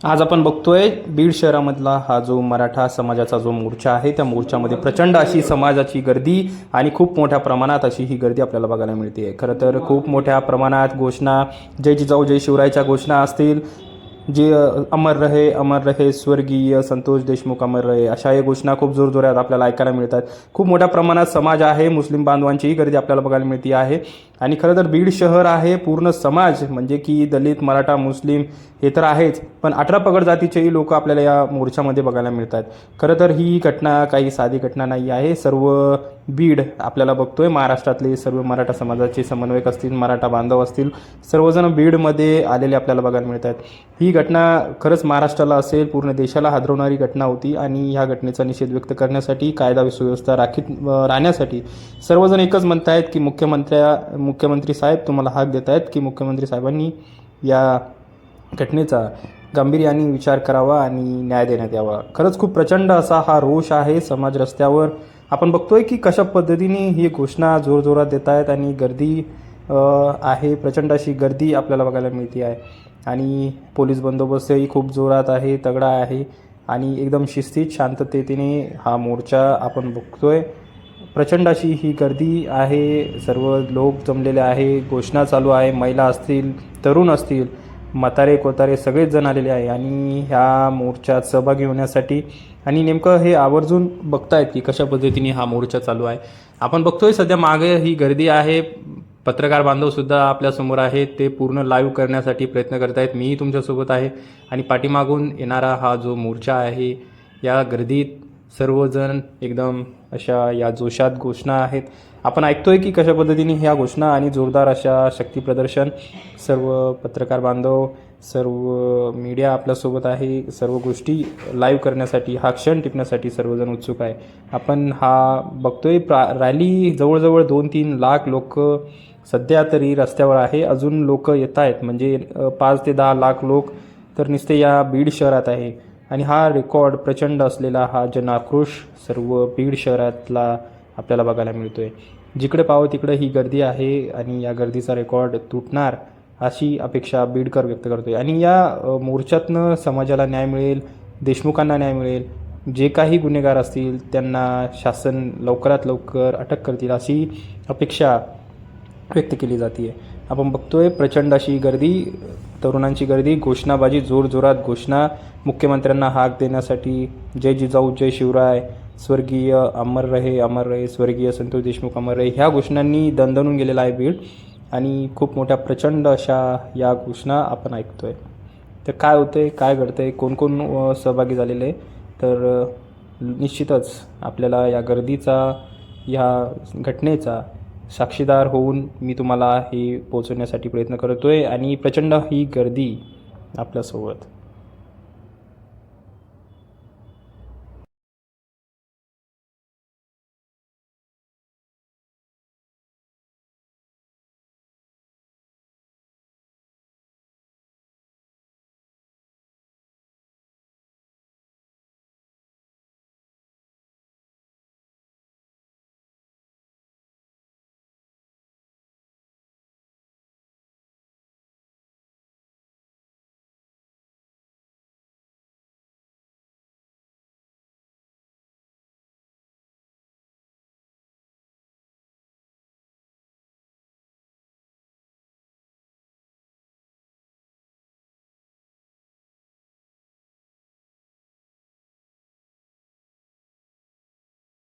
आज आपण बघतोय बीड शहरामधला हा जो मराठा समाजाचा जो मोर्चा आहे त्या मोर्चामध्ये प्रचंड अशी समाजाची गर्दी आणि खूप मोठ्या प्रमाणात अशी ही गर्दी आपल्याला बघायला मिळते खरं तर खूप मोठ्या प्रमाणात घोषणा जय जिजाऊ जय शिवरायच्या घोषणा असतील जे अमर रहे अमर रहे स्वर्गीय संतोष देशमुख अमर रहे अशा या घोषणा खूप जोरजोरात आपल्याला ऐकायला मिळतात. खूप मोठ्या प्रमाणात समाज आहे मुस्लिम बांधवांचीही गर्दी आपल्याला बघायला मिळते आहे. आणि खरं तर बीड शहर आहे पूर्ण समाज म्हणजे की दलित मराठा मुस्लिम हे तर आहेच पण अठरा पगड जातीचेही लोक आपल्याला या मोर्चामध्ये बघायला मिळतात. खरं तर ही घटना काही साधी घटना नाही आहे. सर्व बीड आपल्याला बघतोय. महाराष्ट्रातले सर्व मराठा समाजाचे समन्वयक असतील मराठा बांधव असतील सर्वजण बीडमध्ये आलेले आपल्याला बघायला मिळतात. ही घटना खरंच महाराष्ट्राला असेल पूर्ण देशाला हादरवणारी घटना होती आणि ह्या घटनेचा निषेध व्यक्त करण्यासाठी कायदा सुव्यवस्था राखीत राहण्यासाठी सर्वजण एकच म्हणत आहेत की मुख्यमंत्र्या मुख्यमंत्री साहेब तुम्हाला हाक देत आहेत की मुख्यमंत्री साहेबांनी या घटनेचा गांभीर्याने विचार करावा आणि न्याय देण्यात यावा. खरंच खूप प्रचंड असा हा रोष आहे समाज रस्त्यावर. आपण बघतोय की कशा पद्धतीने ही घोषणा जोरजोरात देत आहेत आणि गर्दी आहे प्रचंड अशी गर्दी आपल्याला बघायला मिळते आहे आणि पोलीस बंदोबस्तही खूप जोरात आहे तगडा आहे आणि एकदम शिस्तीत शांततेने हा मोर्चा आपण बघतोय. प्रचंड अशी ही गर्दी आहे सर्व लोक जमलेले आहे घोषणा चालू आहे महिला असतील तरुण असतील म्हातारे कोतारे सगळेच जण आलेले आहे आणि ह्या मोर्चात सहभागी होण्यासाठी आणि नेमकं हे आवर्जून बघतायत की कशा पद्धतीने हा मोर्चा चालू आहे. आपण बघतोय सध्या मागे ही गर्दी आहे पत्रकार बांधवसुद्धा आपल्यासमोर आहेत. ते पूर्ण लाईव्ह करण्यासाठी प्रयत्न करत आहेत मीही तुमच्यासोबत आहे. आणि पाठीमागून येणारा हा जो मोर्चा आहे या गर्दीत सर्वजण एकदम अशा या जोशात घोषणा आहेत. आपण ऐकतोय की कशा पद्धतीने ह्या घोषणा आणि जोरदार अशा शक्तीप्रदर्शन सर्व पत्रकार बांधव सर्व मीडिया आपल्यासोबत आहे. सर्व गोष्टी लाईव्ह करण्यासाठी हा क्षण टिपण्यासाठी सर्वजण उत्सुक आहे. आपण हा बघतोय. प्रा रॅली जवळजवळ दोन तीन लाख लोक सध्या तरी रस्त्यावर आहे. अजून लोक येत आहेत. म्हणजे पाच ते दहा लाख लोक तर नुसते या बीड शहरात आहे. आणि हा रेकॉर्ड प्रचंड असलेला हा जनाक्रोश सर्व बीड शहरातला आपल्याला बघायला मिळतो आहे जिकडे पाहावं तिकडे ही गर्दी आहे आणि या गर्दीचा रेकॉर्ड तुटणार अशी अपेक्षा बीडकर व्यक्त करतो आहे आणि या मोर्चातनं समाजाला न्याय मिळेल देशमुखांना न्याय मिळेल जे काही गुन्हेगार असतील त्यांना शासन लवकरात लवकर अटक करतील अशी अपेक्षा व्यक्त केली जाते. आहे आपण बघतोय प्रचंड अशी गर्दी तरुणांची गर्दी घोषणाबाजी जोरजोरात घोषणा मुख्यमंत्र्यांना हाक देण्यासाठी जय जिजाऊ जय शिवराय स्वर्गीय अमर रहे अमर रहे स्वर्गीय संतोष देशमुख अमर रहे ह्या घोषणांनी दणदणून गेलेला आहे बीड. आणि खूप मोठ्या प्रचंड अशा या घोषणा आपण ऐकतोय. तर काय होतं आहे काय घडतंय कोण कोण सहभागी झालेले आहे? तर निश्चितच आपल्याला या गर्दीचा या घटनेचा साक्षीदार होऊन मी तुम्हाला हे पोचवण्यासाठी प्रयत्न करतो आहे आणि प्रचंड ही गर्दी आपल्यासोबत.